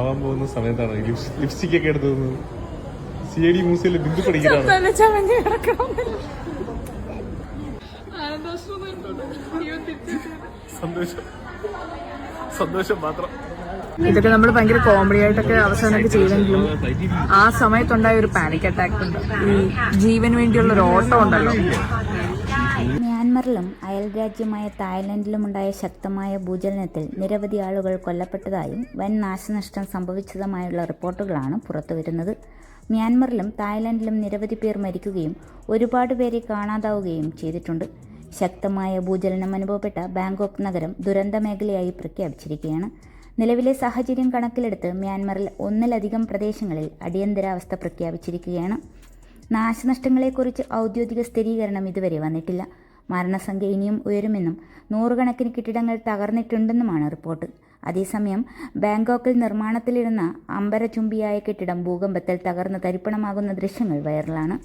ആവാൻ പോകുന്ന സമയത്താണ് ലിപ്സ്റ്റിക് ഒക്കെ എടുത്തു സി ഐ ഡി മ്യൂസിയത്തിൽ ബിന്ദു തിരിച്ച് സന്തോഷം. സന്തോഷം മാത്രം. ഇതൊക്കെ നമ്മൾ ഭയങ്കര കോമഡി ആയിട്ടൊക്കെ അവസാനമൊക്കെ ചെയ്തെങ്കിലും ആ സമയത്തുണ്ടായ ഒരു പാനിക് അറ്റാക്ക് ഉണ്ട്. ഈ ജീവന് വേണ്ടിയുള്ള ഒരു ഓട്ടം ഉണ്ടല്ലോ. മ്യാൻമറിലും അയൽരാജ്യമായ തായ്ലൻഡിലുമുണ്ടായ ശക്തമായ ഭൂചലനത്തിൽ നിരവധി ആളുകൾ കൊല്ലപ്പെട്ടതായും വൻ നാശനഷ്ടം സംഭവിച്ചതുമായുള്ള റിപ്പോർട്ടുകളാണ് പുറത്തുവരുന്നത്. മ്യാൻമറിലും തായ്ലൻഡിലും നിരവധി പേർ മരിക്കുകയും ഒരുപാട് പേരെ കാണാതാവുകയും ചെയ്തിട്ടുണ്ട്. ശക്തമായ ഭൂചലനം അനുഭവപ്പെട്ട ബാങ്കോക്ക് നഗരം ദുരന്ത മേഖലയായി പ്രഖ്യാപിച്ചിരിക്കുകയാണ്. നിലവിലെ സാഹചര്യം കണക്കിലെടുത്ത് മ്യാൻമറിൽ ഒന്നിലധികം പ്രദേശങ്ങളിൽ അടിയന്തരാവസ്ഥ പ്രഖ്യാപിച്ചിരിക്കുകയാണ്. നാശനഷ്ടങ്ങളെക്കുറിച്ച് ഔദ്യോഗിക സ്ഥിരീകരണം ഇതുവരെ വന്നിട്ടില്ല. മരണസംഖ്യ ഇനിയും ഉയരുമെന്നും നൂറുകണക്കിന് കെട്ടിടങ്ങൾ തകർന്നിട്ടുണ്ടെന്നുമാണ് റിപ്പോർട്ട്. അതേസമയം ബാങ്കോക്കിൽ നിർമ്മാണത്തിലിരുന്ന അമ്പരചുംബിയായ കെട്ടിടം ഭൂകമ്പത്തിൽ തകർന്ന് തരിപ്പണമാകുന്ന ദൃശ്യങ്ങൾ വൈറലാണ്.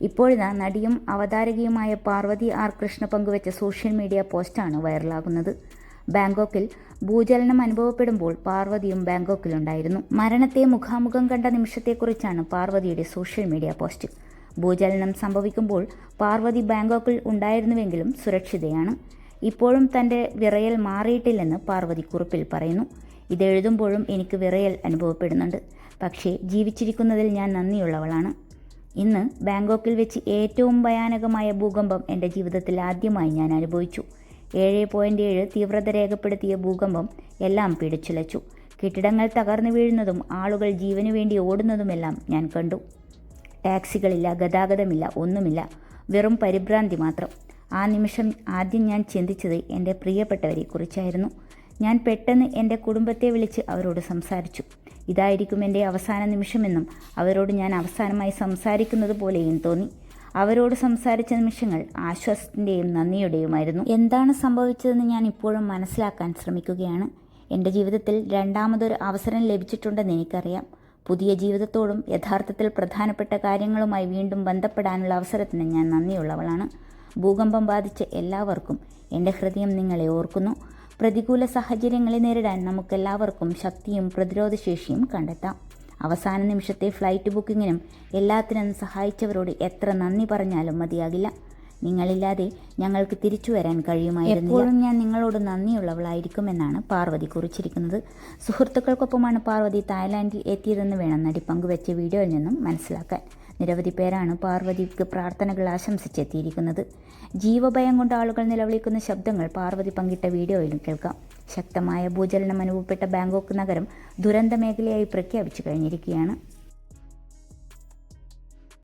ഇപ്പോഴിതാ നടിയും അവതാരകയുമായ പാർവതി ആർ കൃഷ്ണ പങ്കുവച്ച സോഷ്യൽ മീഡിയ പോസ്റ്റാണ് വൈറലാകുന്നത്. ബാങ്കോക്കിൽ ഭൂചലനം അനുഭവപ്പെടുമ്പോൾ പാർവതിയും ബാങ്കോക്കിലുണ്ടായിരുന്നു. മരണത്തെ മുഖാമുഖം കണ്ട നിമിഷത്തെക്കുറിച്ചാണ് പാർവതിയുടെ സോഷ്യൽ മീഡിയ പോസ്റ്റ്. ഭൂചലനം സംഭവിക്കുമ്പോൾ പാർവതി ബാങ്കോക്കിൽ ഉണ്ടായിരുന്നുവെങ്കിലും സുരക്ഷിതയാണ്. ഇപ്പോഴും തന്റെ വിറയൽ മാറിയിട്ടില്ലെന്ന് പാർവതി കുറിപ്പിൽ പറയുന്നു. ഇതെഴുതുമ്പോഴും എനിക്ക് വിറയൽ അനുഭവപ്പെടുന്നുണ്ട്. പക്ഷേ ജീവിച്ചിരിക്കുന്നതിൽ ഞാൻ നന്ദിയുള്ളവളാണ്. ഇന്ന് ബാങ്കോക്കിൽ വെച്ച് ഏറ്റവും ഭയാനകമായ ഭൂകമ്പം എന്റെ ജീവിതത്തിൽ ആദ്യമായി ഞാൻ അനുഭവിച്ചു. ഏഴ് പോയിന്റ് ഏഴ് തീവ്രത രേഖപ്പെടുത്തിയ ഭൂകമ്പം എല്ലാം പിടിച്ചുലച്ചു. കെട്ടിടങ്ങൾ തകർന്നു വീഴുന്നതും ആളുകൾ ജീവനു വേണ്ടി ഓടുന്നതുമെല്ലാം ഞാൻ കണ്ടു. ടാക്സികളില്ല ഗതാഗതമില്ല ഒന്നുമില്ല. വെറും പരിഭ്രാന്തി മാത്രം. ആ നിമിഷം ആദ്യം ഞാൻ ചിന്തിച്ചത് എന്റെ പ്രിയപ്പെട്ടവരെ കുറിച്ചായിരുന്നു ഞാൻ പെട്ടെന്ന് എന്റെ കുടുംബത്തെ വിളിച്ച് അവരോട് സംസാരിച്ചു. ഇതായിരിക്കും എന്റെ അവസാന നിമിഷമെന്നും അവരോട് ഞാൻ അവസാനമായി സംസാരിക്കുന്നത് പോലെയും തോന്നി. അവരോട് സംസാരിച്ച നിമിഷങ്ങൾ ആശ്വാസത്തിന്റെയും നന്ദിയുടെയുമായിരുന്നു. എന്താണ് സംഭവിച്ചതെന്ന് ഞാൻ ഇപ്പോഴും മനസ്സിലാക്കാൻ ശ്രമിക്കുകയാണ്. എന്റെ ജീവിതത്തിൽ രണ്ടാമതൊരു അവസരം ലഭിച്ചിട്ടുണ്ടെന്ന് എനിക്കറിയാം. പുതിയ ജീവിതത്തോടും യഥാർത്ഥത്തിൽ പ്രധാനപ്പെട്ട കാര്യങ്ങളുമായി വീണ്ടും ബന്ധപ്പെടാനുള്ള അവസരത്തിന് ഞാൻ നന്ദിയുള്ളവളാണ്. ഭൂകമ്പം ബാധിച്ച എല്ലാവർക്കും എന്റെ ഹൃദയം നിങ്ങളെ ഓർക്കുന്നു. പ്രതികൂല സാഹചര്യങ്ങളെ നേരിടാൻ നമുക്കെല്ലാവർക്കും ശക്തിയും പ്രതിരോധശേഷിയും കണ്ടെത്താം. അവസാന നിമിഷത്തെ ഫ്ലൈറ്റ് ബുക്കിങ്ങിനും എല്ലാത്തിനും സഹായിച്ചവരോട് എത്ര നന്ദി പറഞ്ഞാലും മതിയാകില്ല. നിങ്ങളില്ലാതെ ഞങ്ങൾക്ക് തിരിച്ചു വരാൻ കഴിയുമായിരുന്നു എപ്പോഴും ഞാൻ നിങ്ങളോട് നന്ദിയുള്ളവളായിരിക്കുമെന്നാണ് പാർവതി കുറിച്ചിരിക്കുന്നത്. സുഹൃത്തുക്കൾക്കൊപ്പമാണ് പാർവതി തായ്ലാൻഡിൽ എത്തിയതെന്ന് വേണം നടി പങ്കുവെച്ച വീഡിയോയിൽ നിന്നും മനസ്സിലാക്കാൻ. നിരവധി പേരാണ് പാർവതിക്ക് പ്രാർത്ഥനകൾ ആശംസിച്ചെത്തിയിരിക്കുന്നത്. ജീവഭയം കൊണ്ട് ആളുകൾ നിലവിളിക്കുന്ന ശബ്ദങ്ങൾ പാർവതി പങ്കിട്ട വീഡിയോയിലും കേൾക്കാം. ശക്തമായ ഭൂചലനം അനുഭവപ്പെട്ട ബാങ്കോക്ക് നഗരം ദുരന്ത മേഖലയായി പ്രഖ്യാപിച്ചു കഴിഞ്ഞിരിക്കുകയാണ്.